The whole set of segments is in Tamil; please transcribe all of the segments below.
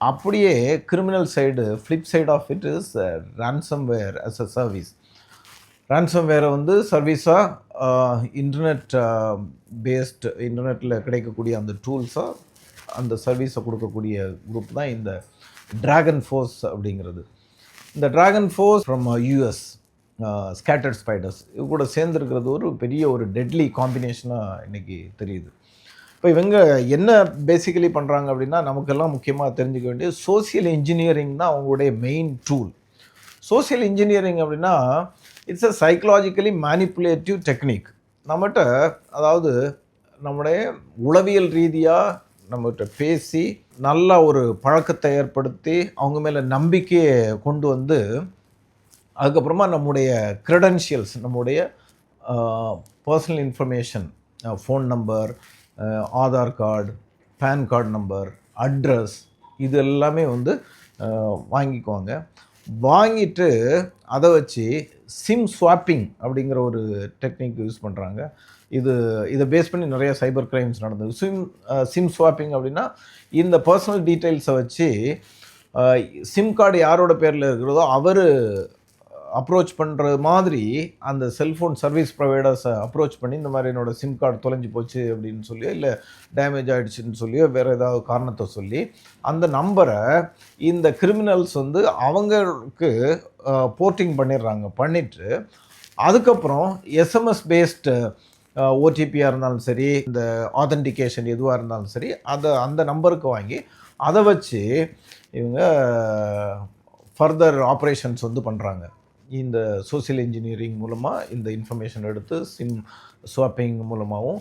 அப்படியே criminal side flip side of it is ransomware as a service ரேன்சம்வேரை வந்து சர்வீஸாக இன்டர்நெட் பேஸ்டு இன்டர்நெட்டில் கிடைக்கக்கூடிய அந்த டூல்ஸாக அந்த சர்வீஸை கொடுக்கக்கூடிய குரூப் தான் இந்த ட்ராகன் ஃபோர்ஸ் அப்படிங்கிறது. இந்த Dragon Force from US Scattered Spiders இது கூட சேர்ந்துருக்கிறது ஒரு பெரிய ஒரு டெட்லி காம்பினேஷனாக இன்றைக்கி தெரியுது. இப்போ இவங்க என்ன பேசிக்கலி பண்ணுறாங்க அப்படின்னா நமக்கெல்லாம் முக்கியமாக தெரிஞ்சுக்க வேண்டிய சோசியல் இன்ஜினியரிங் தான் அவங்களுடைய மெயின் டூல் சோசியல் இன்ஜினியரிங் அப்படின்னா it's a psychologically manipulative technique நம்மகிட்ட அதாவது நம்முடைய உளவியல் ரீதியாக நம்மகிட்ட பேசி நல்ல ஒரு பழக்கத்தை ஏற்படுத்தி அவங்க மேலே நம்பிக்கையை கொண்டு வந்து அதுக்கப்புறமா நம்முடைய க்ரெடென்ஷியல்ஸ் நம்முடைய personal information phone number Aadhaar card PAN card number address இது எல்லாமே வந்து வாங்கிக்குவாங்க வாங்கிட்டு அதை வச்சு சிம் ஸ்வாப்பிங் அப்படிங்கிற ஒரு டெக்னிக் யூஸ் பண்ணுறாங்க இது இதை பேஸ் பண்ணி நிறைய சைபர் கிரைம்ஸ் நடந்தது. சிம் சிம் ஸ்வாப்பிங் அப்படின்னா இந்த பர்சனல் டீட்டெயில்ஸை வச்சு சிம் கார்டு யாரோட பேரில் இருக்கிறதோ அவர் அப்ரோச் பண்ணுற மாதிரி அந்த செல்ஃபோன் சர்வீஸ் ப்ரொவைடர்ஸை அப்ரோச் பண்ணி இந்த மாதிரி என்னோடய சிம் கார்டு தொலைஞ்சு போச்சு அப்படின்னு சொல்லியோ இல்லை டேமேஜ் ஆகிடுச்சின்னு சொல்லியோ வேறு ஏதாவது காரணத்தை சொல்லி அந்த நம்பரை இந்த கிரிமினல்ஸ் வந்து அவங்களுக்கு போர்ட்டிங் பண்ணிடுறாங்க. பண்ணிவிட்டு அதுக்கப்புறம் எஸ்எம்எஸ் பேஸ்டு ஓடிபியாக இருந்தாலும் சரி இந்த ஆதென்டிகேஷன் எதுவாக இருந்தாலும் சரி அதை அந்த நம்பருக்கு வாங்கி அதை வச்சு இவங்க ஃபர்தர் ஆப்ரேஷன்ஸ் வந்து பண்ணுறாங்க இந்த சோசியல் இன்ஜினியரிங் மூலமாக இந்த இன்ஃபர்மேஷன் எடுத்து சிம் ஸ்வாப்பிங் மூலமாகவும்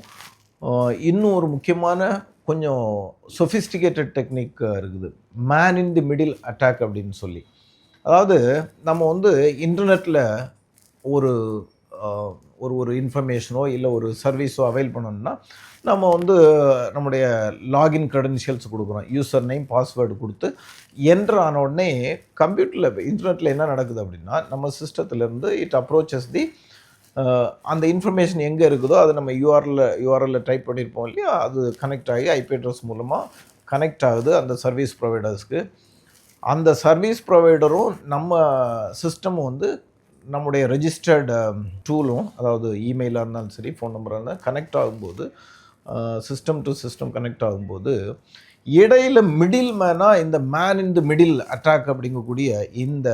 இன்னும் ஒரு முக்கியமான கொஞ்சம் சொஃபிஸ்டிகேட்டட் டெக்னிக் இருக்குது. Man in the middle attack அப்படின்னு சொல்லி. அதாவது நம்ம வந்து இன்டர்நெட்டில் ஒரு ஒரு ஒரு இன்ஃபர்மேஷனோ இல்லை ஒரு சர்வீஸோ அவைல் பண்ணணும்னா நம்ம வந்து நம்முடைய லாகின் க்ரெடென்ஷியல்ஸ் கொடுக்குறோம் யூசர் நேம் பாஸ்வேர்டு கொடுத்து என்ட்ரு ஆன உடனே கம்ப்யூட்டரில் இன்டர்நெட்டில் என்ன நடக்குது அப்படின்னா நம்ம சிஸ்டத்துலேருந்து இட் அப்ரோச்சஸ் தி அந்த இன்ஃபர்மேஷன் எங்கே இருக்குதோ அது நம்ம யூஆர்எல்ல யூஆர்எல்ல டைப் பண்ணியிருப்போம் இல்லையா? அது கனெக்ட் ஆகி ஐபி அட்ரஸ் மூலமாக கனெக்ட் ஆகுது அந்த சர்வீஸ் ப்ரொவைடர்ஸ்க்கு அந்த சர்வீஸ் ப்ரொவைடரும் நம்ம சிஸ்டமும் வந்து நம்முடைய ரெஜிஸ்டர்டு டூலும் um, அதாவது இமெயிலாக இருந்தாலும் சரி ஃபோன் நம்பராக இருந்தால் கனெக்ட் ஆகும்போது சிஸ்டம் டு சிஸ்டம் கனெக்ட் ஆகும்போது இடையில் மிடில் மேனாக இந்த man in the middle attack அப்படிங்கக்கூடிய இந்த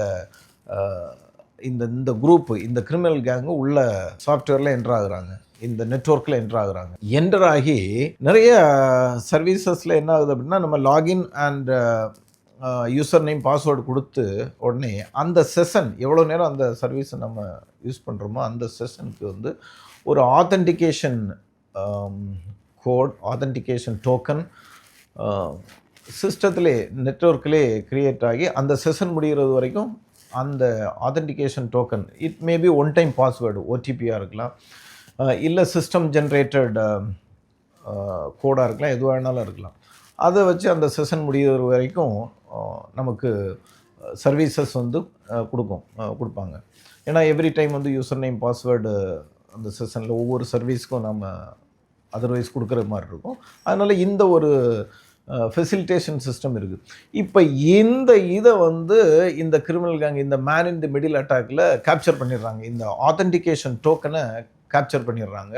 இந்த இந்த குரூப்பு இந்த கிரிமினல் கேங்கு உள்ள சாஃப்ட்வேரில் என்ட்ரு ஆகுறாங்க. இந்த நெட்ஒர்க்கில் என்ட்ரு ஆகுறாங்க. என்டர் ஆகி நிறைய சர்வீசஸில் என்ன ஆகுது அப்படின்னா நம்ம login and user name password கொடுத்து உடனே அந்த செஷன் எவ்வளோ நேரம் அந்த சர்வீஸை நம்ம யூஸ் பண்ணுறோமோ அந்த செஷனுக்கு வந்து ஒரு ஆத்தென்டிகேஷன் கோட் ஆத்தென்டிகேஷன் டோக்கன் சிஸ்டத்திலே நெட்ஒர்க்கிலே க்ரியேட் ஆகி அந்த செஷன் முடிகிறது வரைக்கும் அந்த authentication token it maybe one time password ஓடிபியாக இருக்கலாம். இல்லை சிஸ்டம் ஜென்ரேட்டட் கோடாக இருக்கலாம் எதுவாக வேணாலும் இருக்கலாம். அதை வச்சு அந்த செஷன் முடிகிற வரைக்கும் நமக்கு சர்வீசஸ் வந்து கொடுக்கும் கொடுப்பாங்க. ஏன்னா எவ்ரி டைம் வந்து யூசர் நேம் பாஸ்வேர்டு அந்த செஷனில் ஒவ்வொரு சர்வீஸ்க்கும் நம்ம அதர்வைஸ் கொடுக்குற மாதிரி இருக்கும். அதனால் இந்த ஒரு ஃபெசிலிட்டேஷன் சிஸ்டம் இருக்குது இப்போ இந்த இதை வந்து இந்த கிரிமினல் கேங் இந்த மேன் இன் தி மிடில் அட்டாக்ல கேப்சர் பண்ணிடுறாங்க. இந்த ஆத்தென்டிகேஷன் டோக்கனை கேப்சர் பண்ணிடுறாங்க.